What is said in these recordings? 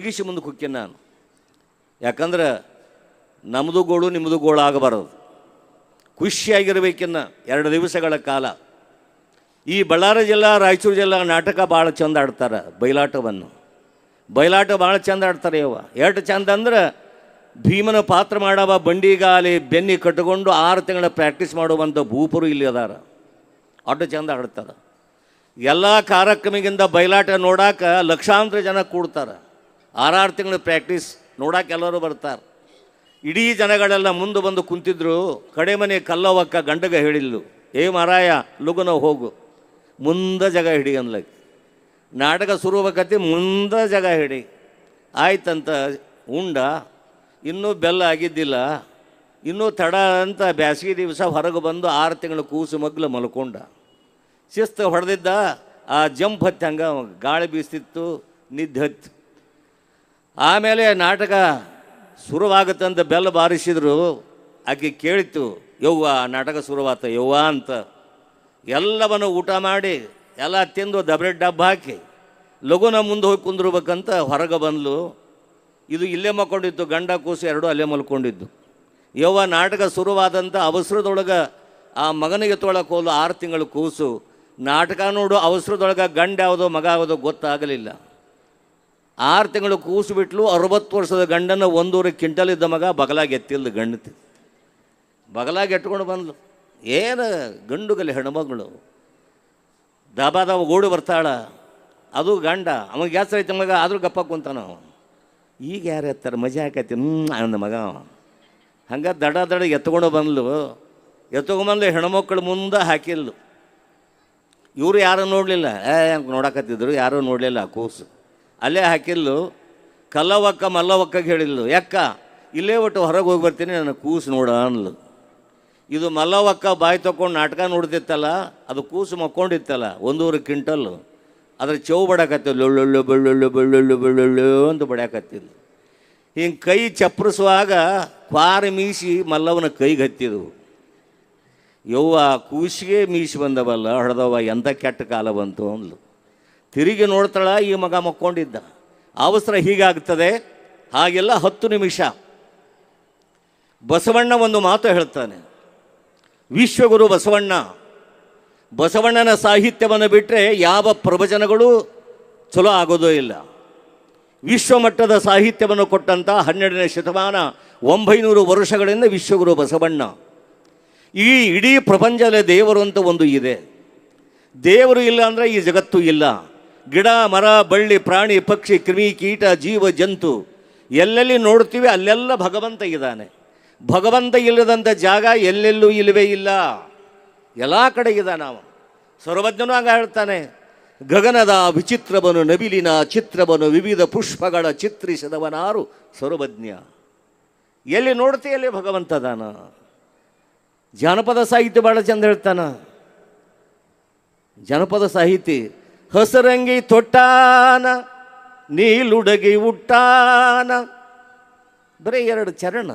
ಮುಗಿಸಿ ಮುಂದೆ ಕುಕ್ಕಿನ ನಾನು. ಯಾಕಂದ್ರೆ ನಮ್ಮದು ಗೋಳು ನಿಮ್ಮದು ಗೋಳು ಆಗಬಾರದು ಖುಷಿಯಾಗಿರಬೇಕಿನ್ನ ಎರಡು ದಿವಸಗಳ ಕಾಲ. ಈ ಬಳ್ಳಾರಿ ಜಿಲ್ಲಾ, ರಾಯಚೂರು ಜಿಲ್ಲಾ ನಾಟಕ ಭಾಳ ಚಂದ ಆಡ್ತಾರೆ ಬಯಲಾಟವನ್ನು ಬಯಲಾಟ ಭಾಳ ಚಂದ ಆಡ್ತಾರೆ ಯವ್ವ. ಎಷ್ಟು ಚಂದ ಅಂದ್ರೆ ಭೀಮನ ಪಾತ್ರ ಮಾಡವ ಬಂಡಿಗಾಲಿ ಬೆನ್ನಿ ಕಟ್ಟಿಕೊಂಡು ಆರು ತಿಂಗಳ ಪ್ರಾಕ್ಟೀಸ್ ಮಾಡುವಂಥ ಭೂಪರು ಇಲ್ಲಿ ಅದಾರ. ಅಷ್ಟು ಚಂದ ಆಡ್ತಾರೆ. ಎಲ್ಲ ಕಾರ್ಯಕ್ರಮಗಿಂದ ಬಯಲಾಟ ನೋಡಾಕ ಲಕ್ಷಾಂತರ ಜನ ಕೂಡ್ತಾರೆ. ಆರಾರು ತಿಂಗಳು ಪ್ರ್ಯಾಕ್ಟೀಸ್ ನೋಡೋಕೆ ಎಲ್ಲರೂ ಬರ್ತಾರೆ. ಇಡೀ ಜನಗಳೆಲ್ಲ ಮುಂದೆ ಬಂದು ಕುಂತಿದ್ರು, ಕಡೆ ಮನೆ ಕಲ್ಲವಕ್ಕ ಗಂಡಗ ಹೇಳಿದ್ಲು, ಏ ಮಾರಾಯ, ಲುಗುನ ಹೋಗು. ಮುಂದೆ ಜಗ ಹಿಡಿ ಅನ್ಲಕ್ಕೆ ನಾಟಕ ಶುರುವಾಗತಿ ಮುಂದೆ ಜಗ ಹಿಡಿ. ಆಯ್ತಂತ ಉಂಡ, ಇನ್ನೂ ಬೆಲ್ಲ ಆಗಿದ್ದಿಲ್ಲ, ಇನ್ನೂ ತಡ ಅಂತ ಬ್ಯಾಸಿಗೆ ದಿವಸ ಹೊರಗೆ ಬಂದು ಆರು ತಿಂಗಳು ಕೂಸು ಮಗ್ಲು ಮಲ್ಕೊಂಡ. ಶಿಸ್ತು ಹೊಡೆದಿದ್ದ, ಆ ಜಂಪ್ ಹತ್ತಿ ಹಂಗೆ ಗಾಳಿ ಬೀಸ್ತಿತ್ತು, ನಿದ್ದೆ ಹತ್ತು ಆಮೇಲೆ ನಾಟಕ ಶುರುವಾಗುತ್ತಂತ ಬೆಲ್ಲ ಬಾರಿಸಿದ್ರು, ಆಕೆ ಕೇಳಿತು ಯವ್ವ, ನಾಟಕ ಶುರುವಾತ, ಯವ್ವ ಅಂತ. ಎಲ್ಲವನ್ನು ಊಟ ಮಾಡಿ, ಎಲ್ಲ ತಿಂದು ದಬ್ರೆ ಡಬ್ಬ ಹಾಕಿ, ಲಘುನ ಮುಂದೆ ಹೋಗಿ ಕುಂದ್ರಬೇಕಂತ ಹೊರಗೆ ಬಂದ್ಲು. ಇದು ಇಲ್ಲೇ ಮಲ್ಕೊಂಡಿತ್ತು, ಗಂಡ ಕೂಸು ಎರಡೂ ಅಲ್ಲೇ ಮಲ್ಕೊಂಡಿದ್ದು. ಯವ್ವ, ನಾಟಕ ಶುರುವಾದಂಥ ಅವಸರದೊಳಗೆ ಆ ಮಗನಿಗೆ ತೊಳಕ್ಕೆ ಹೋದ ಆರು ತಿಂಗಳು ಕೂಸು. ನಾಟಕ ನೋಡು, ಅವಸರದೊಳಗೆ ಗಂಡ ಯಾವುದೋ ಮಗ ಯಾವುದೋ ಗೊತ್ತಾಗಲಿಲ್ಲ. ಆರು ತಿಂಗಳು ಕೂಸು ಬಿಟ್ಲು ಅರವತ್ತು ವರ್ಷದ ಗಂಡನ ಒಂದೂವರೆ ಕ್ವಿಂಟಲ್ ಇದ್ದ ಮಗ ಬಗಲಾಗಿ ಎತ್ತಿಲ್ದು ಗಂಡತಿ ಬಗಲಾಗಿ ಎಟ್ಕೊಂಡು ಬಂದ್ಲು. ಏನು ಗಂಡುಗಲಿ ಹೆಣ್ಮಗಳು. ದಬಾದವ ಗೋಡು ಬರ್ತಾಳ. ಅದು ಗಂಡ. ಅವನಿಗೆ ಗ್ಯಾಸ್ ಐತೆ ಮಗ? ಆದರೂ ಗಪ್ಪ ಕುಂತಾನ ಈಗ ಯಾರು ಎತ್ತಾರೆ? ಮಜಾ ಹಾಕೈತಿ ಅಂದ ಮಗ ಹಂಗೆ ದಡ ದಡ ಎತ್ಕೊಂಡು ಬಂದ್ಲು. ಎತ್ಕೊಂಡ್ಬಂದು ಹೆಣ್ಮಕ್ಳು ಮುಂದೆ ಹಾಕಿಲ್ಲು ಇವರು ಯಾರೂ ನೋಡಲಿಲ್ಲ? ಏ ನೋಡಕತ್ತಿದ್ರು? ಯಾರೂ ನೋಡಲಿಲ್ಲ ಕೂಸು. ಅಲ್ಲೇ ಹಾಕಿಲ್ಲು, ಕಲ್ಲವಕ್ಕ ಮಲ್ಲವಕ್ಕಗೆ ಹೇಳಿಲ್ಲು ಯಾಕ ಇಲ್ಲೇ ಒಟ್ಟು ಹೊರಗೆ ಹೋಗಿ ಬರ್ತೀನಿ, ನನ್ನ ಕೂಸು ನೋಡ ಅನ್ಲು ಇದು ಮಲ್ಲವಕ್ಕ ಬಾಯಿ ತೊಗೊಂಡು ನಾಟಕ ನೋಡ್ತಿತ್ತಲ್ಲ, ಅದು ಕೂಸು ಮಕ್ಕೊಂಡಿತ್ತಲ್ಲ, ಒಂದೂವರೆ ಕ್ವಿಂಟಲ್ಲು. ಅದ್ರ ಚೌ ಬಡಕತ್ತಿಲ್ಲ ಒಳ್ಳೊಳ್ಳೆ ಬೆಳ್ಳುಳ್ಳು ಬೆಳ್ಳುಳ್ಳು ಬೆಳ್ಳುಳ್ಳು ಅಂತ ಬಡ್ಯಾಕತ್ತಿಲ್ಲ ಹಿಂಗೆ ಕೈ ಚಪ್ಪರಿಸುವಾಗ ಕ್ವಾರ ಮೀಸಿ ಮಲ್ಲವನ ಕೈಗೆ ಹತ್ತಿದವು. ಯವ್ವ, ಕೂಸಿಗೆ ಮೀಸಿ ಬಂದವಲ್ಲ ಹೊಡೆದವ ಎಂಥ ಕೆಟ್ಟ ಕಾಲ ಬಂತು ಅಂದ್ಲು. ತಿರುಗಿ ನೋಡ್ತಾಳ, ಈ ಮಗ ಮಕ್ಕೊಂಡಿದ್ದ. ಅವಸರ ಹೀಗಾಗ್ತದೆ. ಹಾಗೆಲ್ಲ ಹತ್ತು ನಿಮಿಷ. ಬಸವಣ್ಣ ಒಂದು ಮಾತು ಹೇಳ್ತಾನೆ. ವಿಶ್ವಗುರು ಬಸವಣ್ಣ, ಬಸವಣ್ಣನ ಸಾಹಿತ್ಯವನ್ನು ಬಿಟ್ಟರೆ ಯಾವ ಪ್ರವಚನಗಳು ಚಲೋ ಆಗೋದೋ ಇಲ್ಲ. ವಿಶ್ವಮಟ್ಟದ ಸಾಹಿತ್ಯವನ್ನು ಕೊಟ್ಟಂಥ ಹನ್ನೆರಡನೇ ಶತಮಾನ, ಒಂಬೈನೂರು ವರ್ಷಗಳಿಂದ ವಿಶ್ವಗುರು ಬಸವಣ್ಣ. ಈ ಇಡೀ ಪ್ರಪಂಚದ ದೇವರು ಅಂತ ಒಂದು ಇದೆ. ದೇವರು ಇಲ್ಲ ಅಂದರೆ ಈ ಜಗತ್ತು ಇಲ್ಲ. ಗಿಡ, ಮರ, ಬಳ್ಳಿ, ಪ್ರಾಣಿ, ಪಕ್ಷಿ, ಕ್ರಿಮಿ ಕೀಟ, ಜೀವ, ಜಂತು ಎಲ್ಲೆಲ್ಲಿ ನೋಡ್ತೀವಿ ಅಲ್ಲೆಲ್ಲ ಭಗವಂತ ಇದ್ದಾನೆ. ಭಗವಂತ ಇಲ್ಲದಂಥ ಜಾಗ ಎಲ್ಲೆಲ್ಲೂ ಇಲ್ಲವೇ ಇಲ್ಲ. ಎಲ್ಲ ಕಡೆ ಇದ್ದಾನೆ ನಾವು ಸರ್ವಜ್ಞನು ಹಾಗೆ ಹೇಳ್ತಾನೆ, ಗಗನದ ವಿಚಿತ್ರವನು, ನವಿಲಿನ ಚಿತ್ರವನು, ವಿವಿಧ ಪುಷ್ಪಗಳ ಚಿತ್ರಿಸಿದವನಾರು ಸರ್ವಜ್ಞ. ಎಲ್ಲಿ ಭಗವಂತ ಅದಾನ? ಜಾನಪದ ಸಾಹಿತ್ಯ ಭಾಳ ಚಂದ ಹೇಳ್ತಾನ. ಜನಪದ ಸಾಹಿತಿ ಹಸರಂಗಿ ತೊಟ್ಟಾನ, ನೀಲುಡಗಿ ಉಟ್ಟಾನ. ಬರೀ ಎರಡು ಚರಣ,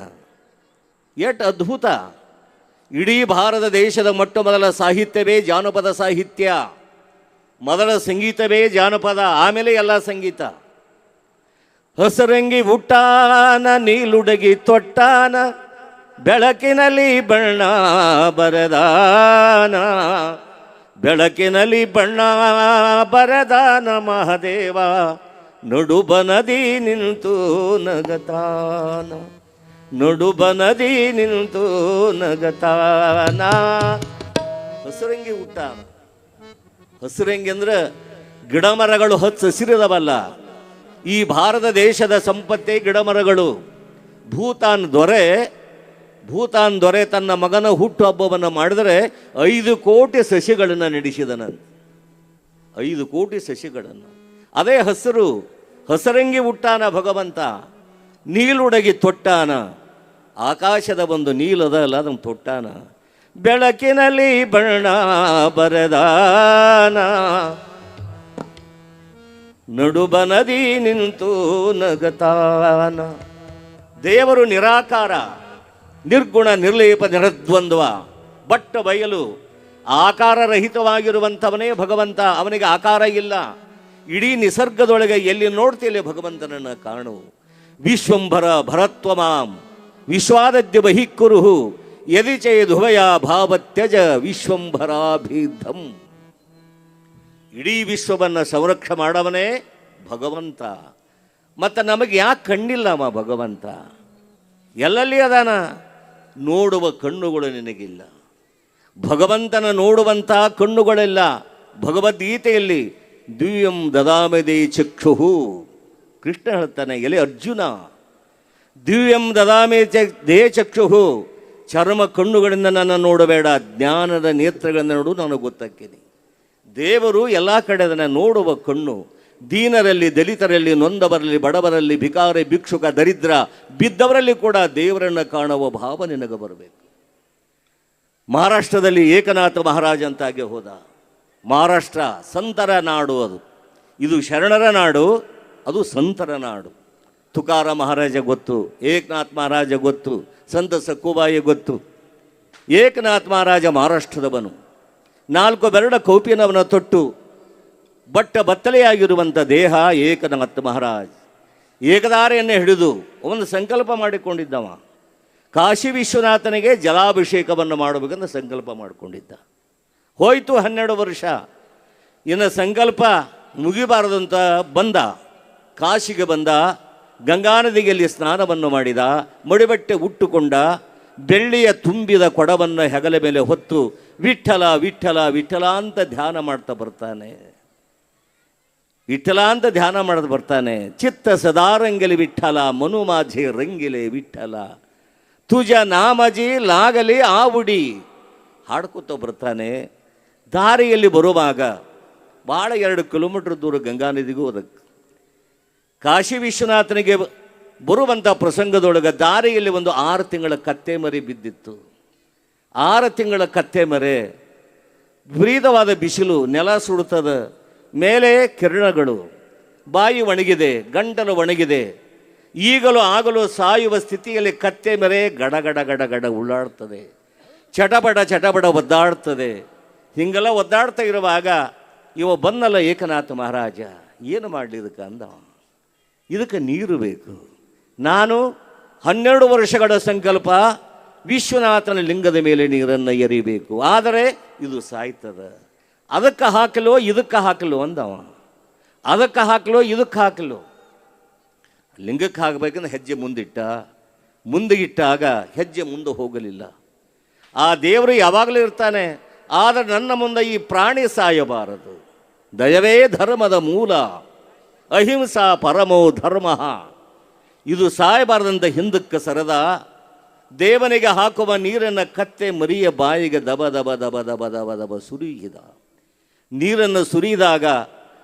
ಎಟ್ ಅದ್ಭುತ. ಇಡೀ ಭಾರತ ದೇಶದ ಮೊಟ್ಟ ಮೊದಲ ಸಾಹಿತ್ಯವೇ ಜಾನಪದ ಸಾಹಿತ್ಯ. ಮೊದಲ ಸಂಗೀತವೇ ಜಾನಪದ, ಆಮೇಲೆ ಎಲ್ಲ ಸಂಗೀತ. ಹಸರಂಗಿ ಉಟ್ಟಾನ, ನೀಲುಡಗಿ ತೊಟ್ಟಾನ, ಬೆಳಕಿನಲ್ಲಿ ಬಣ್ಣ ಬರದಾನ. ಬೆಳಕಿನಲ್ಲಿ ಬಣ್ಣ ಬರದಾನ ಮಹದೇವ ನಡುಬನದಿ ನಿಂತು ನಗತಾನ. ನಡುಬನದಿ ನಿಂತು ನಗತಾನ. ಹಸುರಂಗಿ ಊಟ. ಹಸುರಂಗಿ ಅಂದ್ರೆ ಗಿಡ ಮರಗಳು ಹಚ್ಚ ಹಸಿರಿದವಲ್ಲ. ಈ ಭಾರತ ದೇಶದ ಸಂಪತ್ತೇ ಗಿಡ ಮರಗಳು. ಭೂತಾನ್ ದೊರೆ ಭೂತಾನ್ ದೊರೆ ತನ್ನ ಮಗನ ಹುಟ್ಟು ಹಬ್ಬವನ್ನು ಮಾಡಿದರೆ ಐದು ಕೋಟಿ ಸಸಿಗಳನ್ನು ನಡೆಸಿದನಂತೆ ಐದು ಕೋಟಿ ಸಸಿಗಳನ್ನು. ಅದೇ ಹಸಿರು, ಹಸರಂಗಿ ಹುಟ್ಟಾನ ಭಗವಂತ, ನೀಲುಡಗಿ ತೊಟ್ಟಾನ, ಆಕಾಶದ ಒಂದು ನೀಲದ ಅಲ್ಲ, ಅದನ್ನು ತೊಟ್ಟಾನ. ಬೆಳಕಿನಲ್ಲಿ ಬಣ್ಣ ಬರದಾನ. ನಡುಬನದಿ ನಿಂತು ನಗತಾನ. ದೇವರು ನಿರಾಕಾರ. ನಿರ್ಗುಣ, ನಿರ್ಲೇಪ, ನಿರದ್ವಂದ್ವ. ಬಟ್ಟ ಬಯಲು ಆಕಾರರಹಿತವಾಗಿರುವಂಥವನೇ ಭಗವಂತ, ಅವನಿಗೆ ಆಕಾರ ಇಲ್ಲ. ಇಡೀ ನಿಸರ್ಗದೊಳಗೆ ಎಲ್ಲಿ ನೋಡ್ತಿಲ್ಲ ಭಗವಂತನನ್ನು ಕಾಣು. ವಿಶ್ವಂಭರ ಭರತ್ವಮಾಂ ವಿಶ್ವಾದದ್ಯ ಬಹಿಕ್ಕುರುಹು ಯದಿ ಚೇದುಭಯ ಭಾವತ್ಯಜ ವಿಶ್ವಂಭರಾಭಿಧಂ. ಇಡೀ ವಿಶ್ವವನ್ನು ಸಂರಕ್ಷ ಮಾಡವನೇ ಭಗವಂತ. ಮತ್ತು ನಮಗೆ ಯಾಕೆ ಕಣ್ಣಿಲ್ಲಮ್ಮ ಭಗವಂತ? ಎಲ್ಲಲ್ಲಿ ಅದಾನ? ನೋಡುವ ಕಣ್ಣುಗಳು ನಿನಗಿಲ್ಲ. ಭಗವಂತನ ನೋಡುವಂತಹ ಕಣ್ಣುಗಳೆಲ್ಲ. ಭಗವದ್ಗೀತೆಯಲ್ಲಿ ದಿವ್ಯಂ ದದಾಮದೆ ಚಕ್ಷುಹು. ಕೃಷ್ಣ ಹೇಳ್ತಾನೆ, ಎಲೆ ಅರ್ಜುನ. ದಿವ್ಯಂ ದದಾಮೆ ದೇ ಚಕ್ಷುಹು. ಚರ್ಮ ಕಣ್ಣುಗಳಿಂದ ನನ್ನ ನೋಡಬೇಡ, ಜ್ಞಾನದ ನೇತ್ರಗಳಿಂದ ನೋಡು, ನಾನು ಗೊತ್ತಾಗ್ತೀನಿ ದೇವರು ಎಲ್ಲ ಕಡೆ ಅದನ್ನು ನೋಡುವ ಕಣ್ಣು. ದೀನರಲ್ಲಿ, ದಲಿತರಲ್ಲಿ, ನೊಂದವರಲ್ಲಿ, ಬಡವರಲ್ಲಿ, ಭಿಕಾರಿ, ಭಿಕ್ಷುಕ, ದರಿದ್ರ ಬಿದ್ದವರಲ್ಲಿ ಕೂಡ ದೇವರನ್ನು ಕಾಣುವ ಭಾವ ನಿನಗೆ ಬರಬೇಕು. ಮಹಾರಾಷ್ಟ್ರದಲ್ಲಿ ಏಕನಾಥ ಮಹಾರಾಜ ಅಂತಾಗೆ ಹೋದ. ಮಹಾರಾಷ್ಟ್ರ ಸಂತರ ನಾಡು ಅದು. ಇದು ಶರಣರ ನಾಡು, ಅದು ಸಂತರ ನಾಡು. ತುಕಾರ ಮಹಾರಾಜ ಗೊತ್ತು, ಏಕನಾಥ ಮಹಾರಾಜ ಗೊತ್ತು ಸಂತ ಸಕ್ಕುಬಾಯಿ ಗೊತ್ತು. ಏಕನಾಥ ಮಹಾರಾಜ ಮಹಾರಾಷ್ಟ್ರದವನು. ನಾಲ್ಕು ಬೆರಡ ಕೌಪಿನವನ ತೊಟ್ಟು ಬಟ್ಟ ಬತ್ತಲೆಯಾಗಿರುವಂಥ ದೇಹ ಏಕನಾಥ್ ಮಹಾರಾಜ್. ಏಕದಾರೆಯನ್ನೇ ಹಿಡಿದು ಒಂದು ಸಂಕಲ್ಪ ಮಾಡಿಕೊಂಡಿದ್ದವ. ಕಾಶಿ ವಿಶ್ವನಾಥನಿಗೆ ಜಲಾಭಿಷೇಕವನ್ನು ಮಾಡಬೇಕಂತ ಸಂಕಲ್ಪ ಮಾಡಿಕೊಂಡಿದ್ದ. ಹೋಯಿತು ಹನ್ನೆರಡು ವರ್ಷ. ಇನ್ನು ಸಂಕಲ್ಪ ಮುಗಿಬಾರದಂತ ಬಂದ. ಕಾಶಿಗೆ ಬಂದ. ಗಂಗಾ ನದಿಯಲ್ಲಿ ಸ್ನಾನವನ್ನು ಮಾಡಿದ. ಮಡಿಬಟ್ಟೆ ಉಟ್ಟುಕೊಂಡ. ಬೆಳ್ಳಿಯ ತುಂಬಿದ ಕೊಡವನ್ನು ಹೆಗಲ ಮೇಲೆ ಹೊತ್ತು ವಿಠಲ ವಿಠಲ ವಿಠಲ ಅಂತ ಧ್ಯಾನ ಮಾಡ್ತಾ ಬರ್ತಾನೆ. ವಿಠಲ ಅಂತ ಧ್ಯಾನ ಮಾಡೋದು ಬರ್ತಾನೆ. ಚಿತ್ತ ಸದಾರಂಗಲಿ ವಿಠಲ ಮನುಮಾঝೆ ರಂಗಿಲೆ ವಿಠಲ. ತುಜ ನಾಮಜಿ ಲಾಗಲಿ ಆವುಡಿ. ಹಾಡ್ಕೊತ ಬರ್ತಾನೆ. ದಾರಿಯಲ್ಲಿ ಬರುವಾಗ ಭಾಳ ಎರಡು ಕಿಲೋಮೀಟ್ರ್ ದೂರ ಗಂಗಾ ನದಿಗೂ ಅದಕ್ಕೆ. ಕಾಶಿ ವಿಶ್ವನಾಥನಿಗೆ ಬರುವಂಥ ಪ್ರಸಂಗದೊಳಗೆ ದಾರಿಯಲ್ಲಿ ಒಂದು ಆರು ತಿಂಗಳ ಕತ್ತೆ ಮರಿ ಬಿದ್ದಿತ್ತು. ಆರು ತಿಂಗಳ ಕತ್ತೆ ಮರೆ. ವಿಪರೀತವಾದ ಬಿಸಿಲು, ನೆಲ ಸುಡುತ್ತದ ಮೇಲೆ ಕಿರಣಗಳು, ಬಾಯಿ ಒಣಗಿದೆ, ಗಂಟಲು ಒಣಗಿದೆ, ಈಗಲೂ ಆಗಲೂ ಸಾಯುವ ಸ್ಥಿತಿಯಲ್ಲಿ ಕತ್ತೆ ಮೇಲೆ ಗಡ ಗಡ ಗಡ ಗಡ ಉಳ್ಳಾಡ್ತದೆ, ಚಟಪಟ ಚಟಪಟ ಒದ್ದಾಡ್ತದೆ. ಹಿಂಗೆಲ್ಲ ಒದ್ದಾಡ್ತಾ ಇರುವಾಗ, ಇವ ಬಂದಲ್ಲ ಏಕನಾಥ ಮಹಾರಾಜ, ಏನು ಮಾಡಲಿ ಇದಕ್ಕೆ ಅಂದ ಇದಕ್ಕೆ ನೀರು ಬೇಕು. ನಾನು ಹನ್ನೆರಡು ವರ್ಷಗಳ ಸಂಕಲ್ಪ ವಿಶ್ವನಾಥನ ಲಿಂಗದ ಮೇಲೆ ನೀರನ್ನು ಎರಿಬೇಕು. ಆದರೆ ಇದು ಸಾಯ್ತದ. ಅದಕ್ಕೆ ಹಾಕಲು, ಇದಕ್ಕೆ ಹಾಕಲು ಅಂದವ. ಅದಕ್ಕೆ ಹಾಕಲು, ಇದಕ್ಕೆ ಹಾಕಲು. ಲಿಂಗಕ್ಕೆ ಹಾಕಬೇಕಂದ್ರೆ ಹೆಜ್ಜೆ ಮುಂದಿಟ್ಟ. ಮುಂದೆ ಇಟ್ಟಾಗ ಹೆಜ್ಜೆ ಮುಂದೆ ಹೋಗಲಿಲ್ಲ. ಆ ದೇವರು ಯಾವಾಗಲೂ ಇರ್ತಾನೆ, ಆದರೆ ನನ್ನ ಮುಂದೆ ಈ ಪ್ರಾಣಿ ಸಾಯಬಾರದು. ದಯವೇ ಧರ್ಮದ ಮೂಲ. ಅಹಿಂಸಾ ಪರಮೋ ಧರ್ಮ. ಇದು ಸಾಯಬಾರದಂತ ಹಿಂದಕ್ಕೆ ಸರದ. ದೇವನಿಗೆ ಹಾಕುವ ನೀರನ್ನು ಕತ್ತೆ ಮರಿಯ ಬಾಯಿಗೆ ದಬ ದಬ ದಬ ದಬ ದಬ ದಬ ಸುರಿಯಿದ. ನೀರನ್ನು ಸುರಿದಾಗ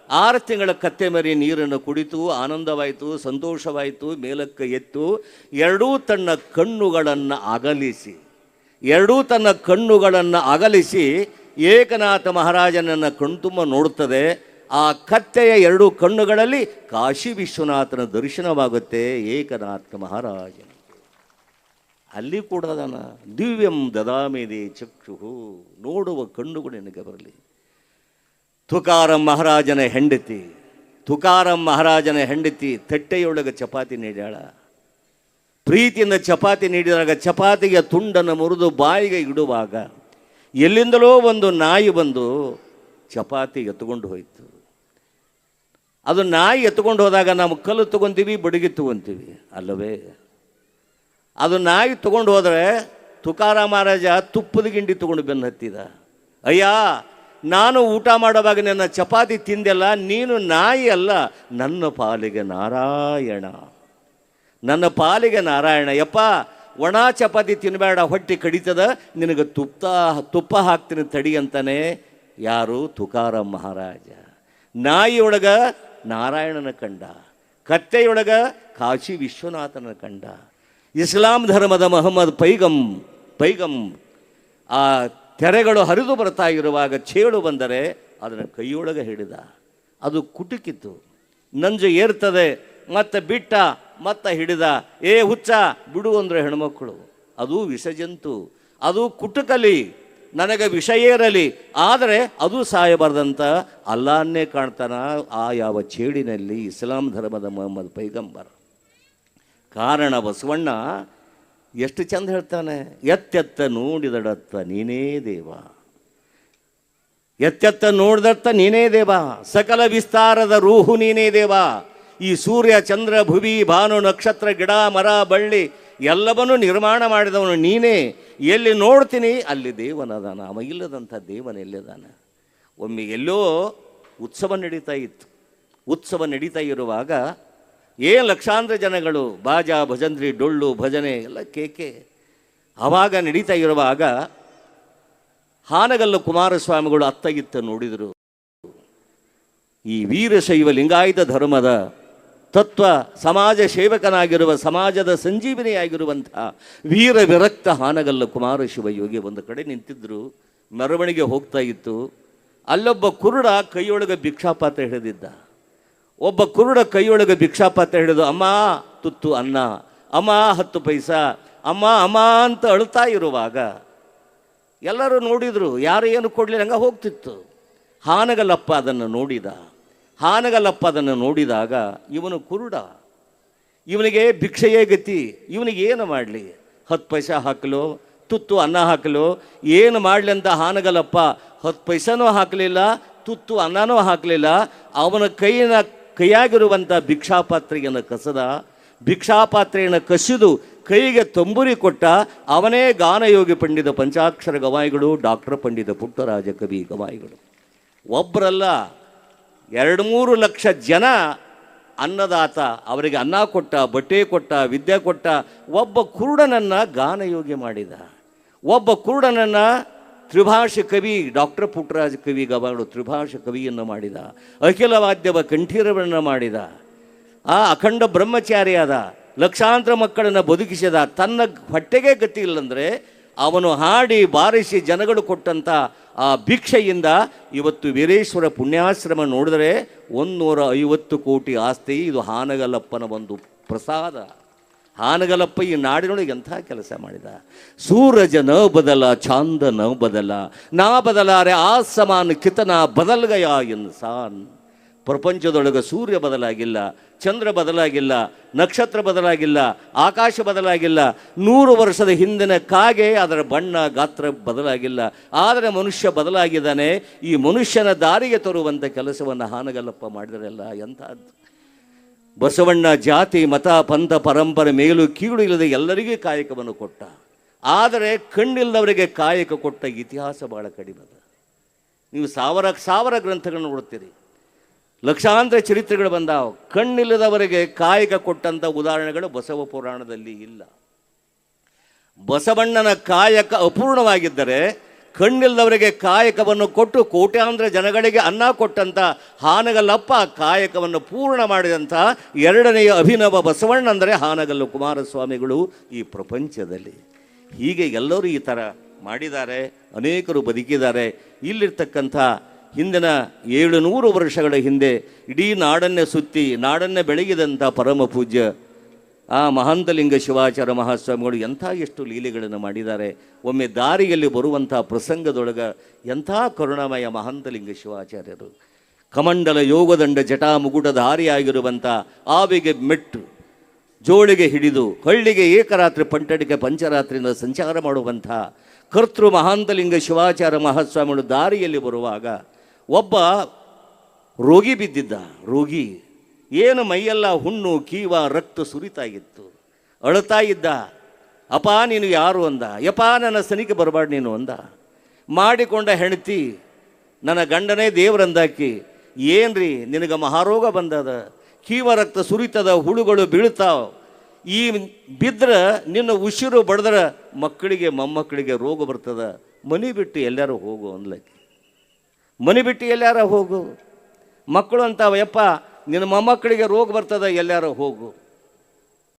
ಆರು ತಿಂಗಳ ಕತ್ತೆ ಮರಿ ನೀರನ್ನು ಕುಡಿತು ಆನಂದವಾಯಿತು, ಸಂತೋಷವಾಯಿತು, ಮೇಲಕ್ಕೆ ಎತ್ತು, ಎರಡೂ ತನ್ನ ಕಣ್ಣುಗಳನ್ನು ಅಗಲಿಸಿ, ಎರಡೂ ತನ್ನ ಕಣ್ಣುಗಳನ್ನು ಅಗಲಿಸಿ ಏಕನಾಥ ಮಹಾರಾಜನನ್ನು ಕಣ್ತುಂಬ ನೋಡುತ್ತದೆ. ಆ ಕತ್ತೆಯ ಎರಡೂ ಕಣ್ಣುಗಳಲ್ಲಿ ಕಾಶಿ ವಿಶ್ವನಾಥನ ದರ್ಶನವಾಗುತ್ತೆ, ಏಕನಾಥ ಮಹಾರಾಜನ. ಅಲ್ಲಿ ಕೂಡ ದಿವ್ಯಂ ದದಾಮೇದೆ ಚಕ್ಷು ನೋಡುವ ಕಣ್ಣುಗಳು ನಿನಗೆ ಬರಲಿ. ತುಕಾರಂ ಮಹಾರಾಜನ ಹೆಂಡತಿ, ತುಕಾರಂ ಮಹಾರಾಜನ ಹೆಂಡತಿ ತಟ್ಟೆಯೊಳಗೆ ಚಪಾತಿ ನೀಡ್ಯಾಳ. ಪ್ರೀತಿಯಿಂದ ಚಪಾತಿ ನೀಡಿದಾಗ ಚಪಾತಿಗೆ ತುಂಡನ್ನು ಮುರಿದು ಬಾಯಿಗೆ ಇಡುವಾಗ ಎಲ್ಲಿಂದಲೋ ಒಂದು ನಾಯಿ ಬಂದು ಚಪಾತಿ ಎತ್ಕೊಂಡು ಹೋಯಿತು. ಅದು ನಾಯಿ ಎತ್ಕೊಂಡು ಹೋದಾಗ ನಾವು ಕಲ್ಲು ತಗೊಂತೀವಿ, ಬಡಗಿ ತಗೊಂತೀವಿ, ಅಲ್ಲವೇ? ಅದು ನಾಯಿ ತಗೊಂಡು ಹೋದರೆ ತುಕಾರ ಮಹಾರಾಜ ತುಪ್ಪದ ಗಿಂಡಿ ತಗೊಂಡು ಬೆನ್ನು ಹತ್ತಿದ. ಅಯ್ಯ ನಾನು ಊಟ ಮಾಡುವಾಗ ನನ್ನ ಚಪಾತಿ ತಿಂದೆಲ್ಲ, ನೀನು ನಾಯಿ ಅಲ್ಲ, ನನ್ನ ಪಾಲಿಗೆ ನಾರಾಯಣ. ನನ್ನ ಪಾಲಿಗೆ ನಾರಾಯಣ. ಯಪ್ಪ, ಒಣ ಚಪಾತಿ ತಿನ್ನಬೇಡ ಹೊಟ್ಟೆ ಕಡಿತದ, ನಿನಗೆ ತುಪ್ಪ ತುಪ್ಪ ಹಾಕ್ತೀನಿ ತಡಿ ಅಂತಾನೆ ಯಾರು? ತುಕಾರ ಮಹಾರಾಜ. ನಾಯಿಯೊಳಗ ನಾರಾಯಣನ ಕಂಡ, ಕತ್ತೆಯೊಳಗ ಕಾಶಿ ವಿಶ್ವನಾಥನ ಕಂಡ. ಇಸ್ಲಾಂ ಧರ್ಮದ ಮೊಹಮ್ಮದ್ ಪೈಗಂ ಪೈಗಂ, ಆ ತೆರೆಗಳು ಹರಿದು ಬರ್ತಾ ಇರುವಾಗ ಚೇಳು ಬಂದರೆ ಅದನ್ನು ಕೈಯೊಳಗೆ ಹಿಡಿದ. ಅದು ಕುಟುಕಿತು. ನಂಜು ಏರ್ತದೆ, ಮತ್ತೆ ಬಿಟ್ಟ, ಮತ್ತೆ ಹಿಡಿದ. ಏ ಹುಚ್ಚ, ಬಿಡು ಅಂದ್ರೆ ಹೆಣ್ಮಕ್ಕಳು ಅದು ವಿಷಜಂತು. ಅದು ಕುಟುಕಲಿ. ನನಗೆ ವಿಷ ಏರಲಿ. ಆದರೆ ಅದು ಸಾಯಬಾರ್ದಂತ ಅಲ್ಲಾನ್ನೇ ಕಾಣ್ತಾನ ಆ ಯಾವ ಚೇಡಿನಲ್ಲಿ ಇಸ್ಲಾಂ ಧರ್ಮದ ಮೊಹಮ್ಮದ್ ಪೈಗಂಬರ್. ಕಾರಣ ಬಸವಣ್ಣ ಎಷ್ಟು ಚಂದ ಹೇಳ್ತಾನೆ? ಎತ್ತೆತ್ತ ನೋಡಿದಡತ್ತ ನೀನೇ ದೇವ. ಎತ್ತೆತ್ತ ನೋಡಿದತ್ತ ನೀನೇ ದೇವ. ಸಕಲ ವಿಸ್ತಾರದ ರೂಹು ನೀನೇ ದೇವ. ಈ ಸೂರ್ಯ, ಚಂದ್ರ, ಭುವಿ, ಭಾನು, ನಕ್ಷತ್ರ, ಗಿಡ, ಮರ, ಬಳ್ಳಿ ಎಲ್ಲವನ್ನೂ ನಿರ್ಮಾಣ ಮಾಡಿದವನು ನೀನೇ. ಎಲ್ಲಿ ನೋಡ್ತೀನಿ ಅಲ್ಲಿ ದೇವನದಾನ. ಅವ ಇಲ್ಲದಂಥ ದೇವನ ಎಲ್ಲಿದಾನ? ಒಮ್ಮೆ ಎಲ್ಲೋ ಉತ್ಸವ ನಡೀತಾ ಇತ್ತು. ಉತ್ಸವ ನಡೀತಾ ಇರುವಾಗ ಏನು ಲಕ್ಷಾಂತರ ಜನಗಳು ಬಾಜ, ಭಜಂತ್ರಿ, ಡೊಳ್ಳು, ಭಜನೆ ಎಲ್ಲ ಕೇಕೆ ಆವಾಗ ನಡೀತಾ ಇರುವಾಗ ಹಾನಗಲ್ಲು ಕುಮಾರಸ್ವಾಮಿಗಳು ಅತ್ತಗಿತ್ತ ನೋಡಿದರು. ಈ ವೀರಶೈವ ಲಿಂಗಾಯತ ಧರ್ಮದ ತತ್ವ ಸಮಾಜ ಸೇವಕನಾಗಿರುವ ಸಮಾಜದ ಸಂಜೀವಿನಿಯಾಗಿರುವಂಥ ವೀರ ವಿರಕ್ತ ಹಾನಗಲ್ಲ ಕುಮಾರ ಶಿವಯೋಗಿ ಒಂದು ಕಡೆ ನಿಂತಿದ್ದರು ಮೆರವಣಿಗೆ ಹೋಗ್ತಾ ಇತ್ತು. ಅಲ್ಲೊಬ್ಬ ಕುರುಡ ಕೈಯೊಳಗೆ ಭಿಕ್ಷಾಪಾತ್ರ ಹಿಡಿದಿದ್ದ. ಒಬ್ಬ ಕುರುಡ ಕೈಯೊಳಗೆ ಭಿಕ್ಷಾಪಾತ್ರ ಹಿಡಿದು ಅಮ್ಮ, ತುತ್ತು ಅನ್ನ, ಅಮ್ಮ, ಹತ್ತು ಪೈಸ, ಅಮ್ಮ ಅಮ್ಮ ಅಂತ ಅಳ್ತಾ ಇರುವಾಗ ಎಲ್ಲರೂ ನೋಡಿದರು, ಯಾರು ಏನು ಕೊಡಲಿ ಹಂಗೆ ಹೋಗ್ತಿತ್ತು. ಹಾನಗಲ್ಲಪ್ಪ ಅದನ್ನು ನೋಡಿದ. ಹಾನಗಲ್ಲಪ್ಪ ಅದನ್ನು ನೋಡಿದಾಗ ಇವನು ಕುರುಡ. ಇವನಿಗೆ ಭಿಕ್ಷೆಯೇ ಗತಿ, ಇವನಿಗೆ ಏನು ಮಾಡಲಿ? ಹತ್ತು ಪೈಸೆ ಹಾಕಲು, ತುತ್ತು ಅನ್ನ ಹಾಕಲು, ಏನು ಮಾಡಲಿ ಅಂತ ಹಾನಗಲ್ಲಪ್ಪ, ಹತ್ತು ಪೈಸನೂ ಹಾಕಲಿಲ್ಲ, ತುತ್ತು ಅನ್ನನೂ ಹಾಕಲಿಲ್ಲ, ಅವನ ಕೈಯಿನ ಕೈಯಾಗಿರುವಂಥ ಭಿಕ್ಷಾಪಾತ್ರೆಯನ್ನು ಕಸದ, ಭಿಕ್ಷಾಪಾತ್ರೆಯನ್ನು ಕಸಿದು ಕೈಗೆ ತಂಬುರಿ ಕೊಟ್ಟ ಅವನೇ ಗಾನಯೋಗಿ ಪಂಡಿತ ಪಂಚಾಕ್ಷರ ಗವಾಯಿಗಳು, ಡಾಕ್ಟರ್ ಪಂಡಿತ ಪುಟ್ಟರಾಜ ಕವಿ ಗವಾಯಿಗಳು. ಒಬ್ಬರಲ್ಲ ಎರಡು ಮೂರು ಲಕ್ಷ ಜನ ಅನ್ನದಾತ ಅವರಿಗೆ ಅನ್ನ ಕೊಟ್ಟ, ಬಟ್ಟೆ ಕೊಟ್ಟ, ವಿದ್ಯೆ ಕೊಟ್ಟ, ಒಬ್ಬ ಕುರುಡನನ್ನು ಗಾನಯೋಗಿ ಮಾಡಿದ. ಒಬ್ಬ ಕುರುಡನನ್ನು ತ್ರಿಭಾಷೆ ಕವಿ ಡಾಕ್ಟರ್ ಪುಟ್ಟರಾಜ ಕವಿ ಗವಾಡು ತ್ರಿಭಾಷೆ ಕವಿಯನ್ನು ಮಾಡಿದ, ಅಖಿಲ ವಾದ್ಯವ ಕಂಠೀರವನ್ನು ಮಾಡಿದ, ಆ ಅಖಂಡ ಬ್ರಹ್ಮಚಾರಿಯಾದ, ಲಕ್ಷಾಂತರ ಮಕ್ಕಳನ್ನು ಬದುಕಿಸಿದ ತನ್ನ ಹೊಟ್ಟೆಗೆ ಗತಿ ಇಲ್ಲಂದರೆ ಅವನು ಹಾಡಿ ಬಾರಿಸಿ ಜನಗಳು ಕೊಟ್ಟಂಥ ಆ ಭಿಕ್ಷೆಯಿಂದ ಇವತ್ತು ವೀರೇಶ್ವರ ಪುಣ್ಯಾಶ್ರಮ ನೋಡಿದರೆ ಒಂದೂರ ಐವತ್ತು ಕೋಟಿ ಆಸ್ತಿ, ಇದು ಹಾನಗಲ್ಲಪ್ಪನ ಒಂದು ಪ್ರಸಾದ. ಹಾನಗಲಪ್ಪ ಈ ನಾಡಿನೊಳಗೆ ಎಂಥ ಕೆಲಸ ಮಾಡಿದ? ಸೂರಜ ನ ಬದಲ, ಚಾಂದ ನ ಬದಲ, ನಾ ಬದಲಾರೆ ಆ ಸಮಾನ ಕಿತನ ಬದಲ್ಗಯ ಇನ್ಸಾನ್ ಪ್ರಪಂಚದೊಳಗೆ ಸೂರ್ಯ ಬದಲಾಗಿಲ್ಲ, ಚಂದ್ರ ಬದಲಾಗಿಲ್ಲ, ನಕ್ಷತ್ರ ಬದಲಾಗಿಲ್ಲ, ಆಕಾಶ ಬದಲಾಗಿಲ್ಲ, ನೂರು ವರ್ಷದ ಹಿಂದಿನ ಕಾಗೆ ಅದರ ಬಣ್ಣ ಗಾತ್ರ ಬದಲಾಗಿಲ್ಲ. ಆದರೆ ಮನುಷ್ಯ ಬದಲಾಗಿದ್ದಾನೆ, ಈ ಮನುಷ್ಯನ ದಾರಿಗೆ ತರುವಂಥ ಕೆಲಸವನ್ನು ಹಾನಗಲ್ಲಪ್ಪ ಮಾಡಿದರೆಲ್ಲ ಎಂಥದ್ದು? ಬಸವಣ್ಣ ಜಾತಿ, ಮತ, ಪಂಥ, ಪರಂಪರೆ ಮೇಲು ಕೀಳು ಇಲ್ಲದೆ ಎಲ್ಲರಿಗೂ ಕಾಯಕವನ್ನು ಕೊಟ್ಟ. ಆದರೆ ಕಣ್ಣಿಲ್ಲದವರಿಗೆ ಕಾಯಕ ಕೊಟ್ಟ ಇತಿಹಾಸ ಬಹಳ ಕಡಿಮೆ ನೀವು ಸಾವಿರ ಸಾವಿರ ಗ್ರಂಥಗಳನ್ನು ನೋಡುತ್ತೀರಿ. ಲಕ್ಷಾಂತರ ಚರಿತ್ರೆಗಳು ಬಂದಾವ. ಕಣ್ಣಿಲ್ಲದವರಿಗೆ ಕಾಯಕ ಕೊಟ್ಟಂಥ ಉದಾಹರಣೆಗಳು ಬಸವ ಪುರಾಣದಲ್ಲಿ ಇಲ್ಲ. ಬಸವಣ್ಣನ ಕಾಯಕ ಅಪೂರ್ಣವಾಗಿದ್ದರೆ ಕಣ್ಣಿಲ್ಲದವರಿಗೆ ಕಾಯಕವನ್ನು ಕೊಟ್ಟು ಕೋಟ್ಯಾಂತರ ಜನಗಳಿಗೆ ಅನ್ನ ಕೊಟ್ಟಂಥ ಹಾನಗಲ್ಲಪ್ಪ ಕಾಯಕವನ್ನು ಪೂರ್ಣ ಮಾಡಿದಂಥ ಎರಡನೆಯ ಅಭಿನವ ಬಸವಣ್ಣ ಅಂದರೆ ಹಾನಗಲ್ಲು ಕುಮಾರಸ್ವಾಮಿಗಳು ಈ ಪ್ರಪಂಚದಲ್ಲಿ. ಹೀಗೆ ಎಲ್ಲರೂ ಈ ಥರ ಮಾಡಿದ್ದಾರೆ, ಅನೇಕರು ಬದುಕಿದ್ದಾರೆ. ಇಲ್ಲಿರ್ತಕ್ಕಂಥ ಹಿಂದಿನ ಏಳು ನೂರು ವರ್ಷಗಳ ಹಿಂದೆ ಇಡೀ ನಾಡನ್ನೇ ಸುತ್ತಿ, ನಾಡನ್ನೇ ಬೆಳಗಿದಂಥ ಪರಮ ಪೂಜ್ಯ ಆ ಮಹಾಂತಲಿಂಗ ಶಿವಾಚಾರ್ಯ ಮಹಾಸ್ವಾಮಿಗಳು ಎಂಥ ಎಷ್ಟು ಲೀಲೆಗಳನ್ನು ಮಾಡಿದ್ದಾರೆ. ಒಮ್ಮೆ ದಾರಿಯಲ್ಲಿ ಬರುವಂಥ ಪ್ರಸಂಗದೊಳಗೆ ಎಂಥ ಕರುಣಾಮಯ ಮಹಾಂತಲಿಂಗ ಶಿವಾಚಾರ್ಯರು. ಕಮಂಡಲ ಯೋಗದಂಡ ಜಟಾ ಮುಗುಟಧಾರಿಯಾಗಿರುವಂಥ ಆವಿಗೆ ಮೆಟ್ಟು, ಜೋಳಿಗೆ ಹಿಡಿದು ಹಳ್ಳಿಗೆ ಏಕರಾತ್ರಿ ಪಂಟಡಿಕೆ ಪಂಚರಾತ್ರಿಯಿಂದ ಸಂಚಾರ ಮಾಡುವಂಥ ಕರ್ತೃ ಮಹಾಂತಲಿಂಗ ಶಿವಾಚಾರ್ಯ ಮಹಾಸ್ವಾಮಿಗಳು ದಾರಿಯಲ್ಲಿ ಬರುವಾಗ ಒಬ್ಬ ರೋಗಿ ಬಿದ್ದಿದ್ದ, ರೋಗಿ ಏನು ಮೈಯೆಲ್ಲ ಹುಣ್ಣು, ಕೀವ, ರಕ್ತ ಸುರಿತಾಗಿತ್ತು. ಅಳ್ತಾ ಇದ್ದ, ಅಪ್ಪ ನೀನು ಯಾರು ಅಂದ. ಯಪ ನನ್ನ ಸನಿಕೆ ಬರಬಾರ್ದು ನೀನು ಅಂದ. ಮಾಡಿಕೊಂಡ ಹೆಂಡತಿ ನನ್ನ ಗಂಡನೇ ದೇವರಂದಾಕಿ ಏನ್ರಿ ನಿನಗೆ ಮಹಾರೋಗ ಬಂದದ? ಕೀವ, ರಕ್ತ ಸುರಿತದ, ಹುಳುಗಳು ಬೀಳ್ತಾವ. ಈ ಬಿದ್ರೆ ನಿನ್ನ ಉಸಿರು ಬಡದ್ರೆ ಮಕ್ಕಳಿಗೆ, ಮೊಮ್ಮಕ್ಕಳಿಗೆ ರೋಗ ಬರ್ತದ. ಮನೆ ಬಿಟ್ಟು ಎಲ್ಲರೂ ಹೋಗು ಅನ್ಲಕ್ಕೆ ಮನೆ ಬಿಟ್ಟು ಎಲ್ಲಾರ ಹೋಗು. ಮಕ್ಕಳು ಅಂತಾವ ನಿನ್ನ ಮೊಮ್ಮಕ್ಕಳಿಗೆ ರೋಗ ಬರ್ತದ ಎಲ್ಲಾರ ಹೋಗು.